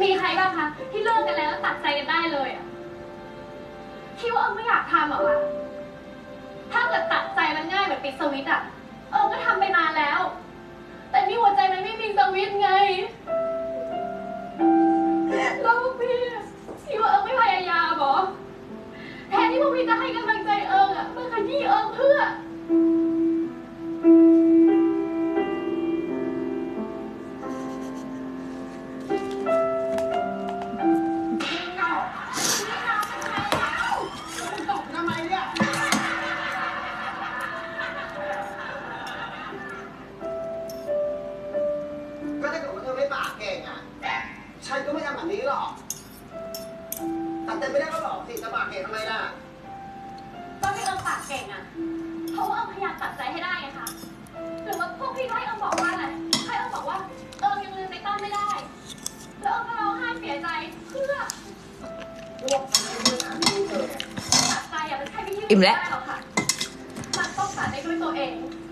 มีใครบ้างคะที่เลิกกันแล้วแล้วตัดใจกันได้เลยอะคิดว่าเอิงไม่อยากทำเหรอคะถ้าเกิดตัดใจมันง่ายแบบปิดสวิตช์อะเอิงก็ทำไปนานแล้ว ปากเก่งอะ ฉันก็ไม่ทำแบบนี้หรอกตัดใจไม่ได้ก็บอกสิจะปากเก่งทำไมล่ะตอนที่เอิงปากเก่งอะเพราะว่าเอิงพยายามตัดใจให้ได้ไงคะหรือว่าพวกพี่ให้เอิงบอกว่าอะไร ให้เอิงบอกว่าเอิงยังลืมในต้นไม่ได้ แล้วเอิงก็ร้องไห้เสียใจเพื่อพวกฉันไม่ได้ถามที่เธอตัดใจอะมันใช่วิธีอิ่มแล้วได้หรอกค่ะ มันต้องตัดได้ด้วยตัวเองเ